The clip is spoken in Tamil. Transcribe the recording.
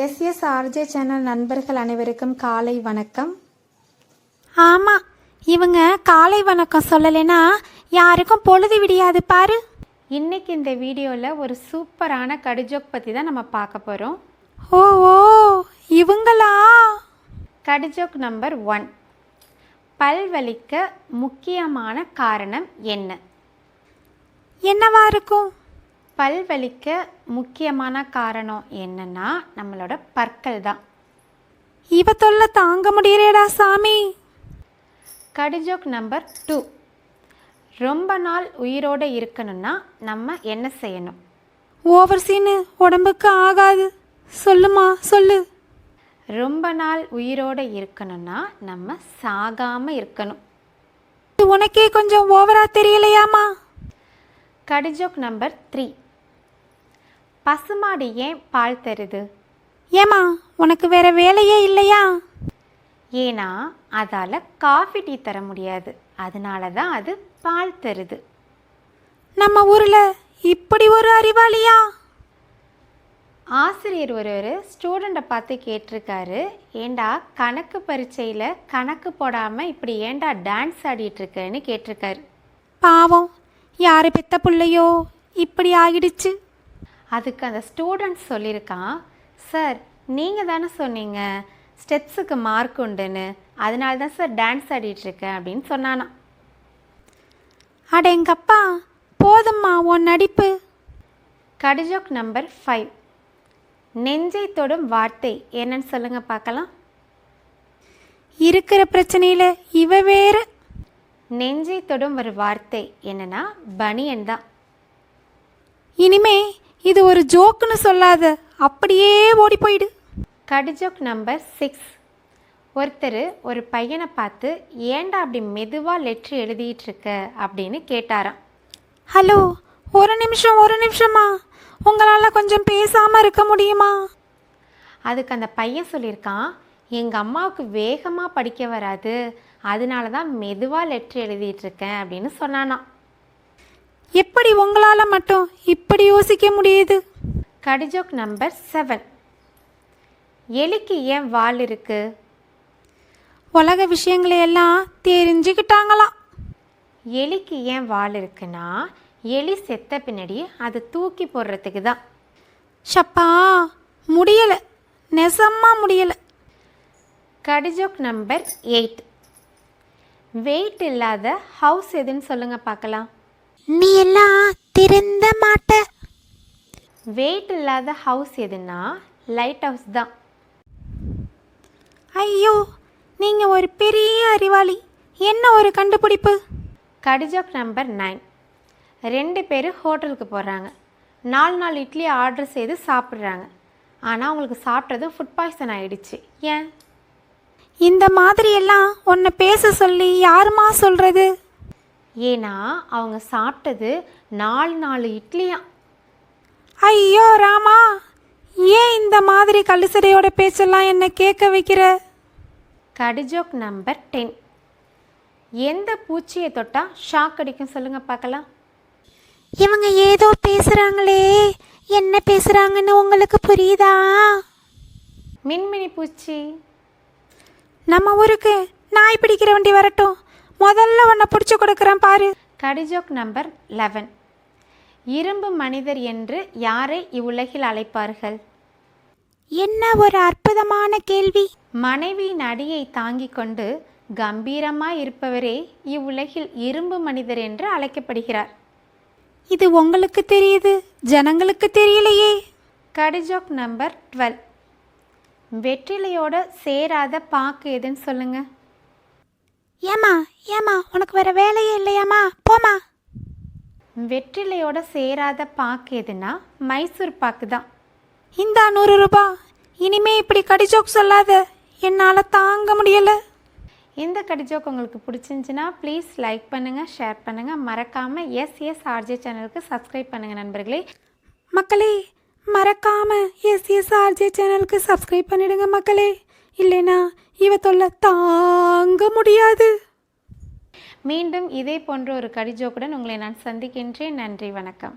எஸ்எஸ் ஆர்ஜே சேனல் நண்பர்கள் அனைவருக்கும் காலை வணக்கம். ஆமாம் இவங்க காலை வணக்கம் சொல்லலைன்னா யாருக்கும் பொழுது விடியாது பாரு. இன்னைக்கு இந்த வீடியோவில் ஒரு சூப்பரான கடிஜோக் பற்றி தான் நம்ம பார்க்க போகிறோம் ஓ ஓ இவங்களா? கடிஜோக் நம்பர் ஒன். பல்வலிக்க முக்கியமான காரணம் என்ன? என்னவா இருக்கும்? பல்வலிக்க முக்கியமான காரணம் என்னன்னா நம்மளோட பற்கள் தான். இவ தொல்லை தாங்க முடியலடா சாமி. கடிஜோக் நம்பர் டூ. ரொம்ப நாள் உயிரோடு இருக்கணும்னா நம்ம என்ன செய்யணும்? ஓவர் சீனு உடம்புக்கு ஆகாது. சொல்லுமா சொல்லு. ரொம்ப நாள் உயிரோடு இருக்கணும்னா நம்ம சாகாமல் இருக்கணும். உனக்கே கொஞ்சம் ஓவரா தெரியலையாமா? கடிஜோக் நம்பர் த்ரீ. பசுமாடு ஏன் பால் தருது? ஏமா உனக்கு வேற வேலையே இல்லையா? ஏன்னா அதால் காஃபி டீ தர முடியாது. அதனால தான் அது பால் தருது. நம்ம ஊர்ல இப்படி ஒரு அறிவாளியா? ஆசிரியர் ஒருவர் ஸ்டூடெண்ட்டை பார்த்து கேட்டிருக்காரு ஏண்டா கணக்கு பரீட்சையில் கணக்கு போடாமல் இப்படி ஏண்டா டான்ஸ் ஆடிட்டு இருக்கேன்னு கேட்டிருக்காரு. பாவம் யாரு பெத்த புள்ளையோ இப்படி ஆகிடுச்சு அதுக்கு அந்த ஸ்டூடெண்ட் சொல்லியிருக்கான் சார் நீங்கள் தானே சொன்னீங்க ஸ்டெப்ஸுக்கு மார்க் உண்டுன்னு. அதனால தான் சார் டான்ஸ் ஆடிட்டு இருக்கேன் அப்படின்னு சொன்னானா அட எங்கப்பா போதும்மா உன் நடிப்பு. கடிஜோக் நம்பர் ஃபைவ் நெஞ்சை தொடும் வார்த்தை என்னன்னு சொல்லுங்க பார்க்கலாம். இருக்கிற பிரச்சனையில இவ வேற. நெஞ்சை தொடும் ஒரு வார்த்தை என்னன்னா பனியன் தான். இனிமே இது ஒரு ஜோக்குன்னு சொல்லாத அப்படியே ஓடி போயிடு. கடிஜோக் நம்பர் சிக்ஸ் ஒருத்தர் ஒரு பையனை பார்த்து ஏன்டா அப்படி மெதுவாக லெட்ரு எழுதிட்டு இருக்க அப்படின்னு கேட்டாராம். ஹலோ ஒரு நிமிஷம் ஒரு நிமிஷமா? உங்களால கொஞ்சம் பேசாம இருக்க முடியுமா? அதுக்கு அந்த பையன் சொல்லியிருக்கான் எங்கள் அம்மாவுக்கு வேகமாக படிக்க வராது அதனால தான் மெதுவாக லெட்ரு எழுதிட்டு இருக்கேன் அப்படின்னு சொன்னானாம். எப்படி உங்களால மட்டும் இப்படி யோசிக்க முடியுது? கடிஜோக் நம்பர் செவன் எலிக்கு ஏன் வால் இருக்கு? உலக விஷயங்களை எல்லாம் தெரிஞ்சுக்கிட்டாங்களாம் எலிக்கு ஏன் வால் இருக்குன்னா எலி செத்த பின்னாடி அது தூக்கி போடுறதுக்கு தான். ஷப்பா முடியல. நெசமா முடியல. கடிஜோக் நம்பர் எயிட் வெயிட் இல்லாத ஹவுஸ் எதுன்னு சொல்லுங்க பார்க்கலாம். நீ எல்லாம் திருந்த மாட்ட. வெயிட் இல்லாத ஹவுஸ் எதுன்னா லைட் ஹவுஸ் தான். ஐயோ நீங்க ஒரு பெரிய அறிவாளி. என்ன ஒரு கண்டுபிடிப்பு? கடிஜோக் நம்பர் நைன் ரெண்டு பேர் ஹோட்டலுக்கு போகிறாங்க நாலு நாலு இட்லி ஆர்டர் செய்து சாப்பிட்றாங்க. ஆனால் அவங்களுக்கு சாப்பிட்டது ஃபுட் பாய்சன் ஆயிடுச்சு. ஏன்? இந்த மாதிரி எல்லாம் உன்னை பேச சொல்லி யாருமா சொல்றது? ஏன்னா அவங்க சாப்பிட்டது நாலு நாலு இட்லியா? ஐயோ ராமா ஏன் இந்த மாதிரி கல்லுசடையோட பேச்செல்லாம் என்ன கேட்க வைக்கிற? கடிஜோக் நம்பர் டென். எந்த பூச்சியை தொட்டால் ஷாக் அடிக்கும் சொல்லுங்க பார்க்கலாம். இவங்க ஏதோ பேசுறாங்களே என்ன பேசுறாங்கன்னு உங்களுக்கு புரியுதா? மின்மினி பூச்சி. நம்ம ஊருக்கு நாய் பிடிக்கிற வண்டி வரட்டும். முதல்ல உன்னை பிடிச்சி கொடுக்குறேன் பாரு. கடிஜோக் நம்பர் லெவன் இரும்பு மனிதர் என்று யாரை இவ்வுலகில் அழைப்பார்கள்? என்ன ஒரு அற்புதமான கேள்வி. மனைவியின் அடியை தாங்கிக் கொண்டு கம்பீரமாய் இருப்பவரே இவ்வுலகில் இரும்பு மனிதர் என்று அழைக்கப்படுகிறார். இது உங்களுக்கு தெரியுது ஜனங்களுக்கு தெரியலையே. கடிஜோக் நம்பர் டுவெல் வெற்றிலையோட சேராத பாக்கு எதுன்னு சொல்லுங்க. ஏமா ஏமா உனக்கு வேற வேலையே இல்லையாமா போமா வெற்றிலையோட சேராத பாக்கு எதுனா மைசூர் பாக்கு தான். இந்தா நூறு ரூபாய் இனிமே இப்படி கடிஜோக் சொல்லாத. என்னால் தாங்க முடியல. இந்த கடிஜோக் உங்களுக்கு பிடிச்சிருந்துச்சுன்னா ப்ளீஸ் லைக் பண்ணுங்கள் ஷேர் பண்ணுங்கள் மறக்காமல் எஸ் எஸ் ஆர்ஜே சேனலுக்கு சப்ஸ்கிரைப் பண்ணுங்கள் நண்பர்களே. மக்களே மறக்காம எஸ் எஸ் ஆர்ஜே சேனலுக்கு சப்ஸ்கிரைப் பண்ணிடுங்க மக்களே. இல்லைனா இவ தொல்லை தாங்க முடியாது. மீண்டும் இதே போன்ற ஒரு கடிஜோக்குடன் உங்களை நான் சந்திக்கின்றேன். நன்றி வணக்கம்.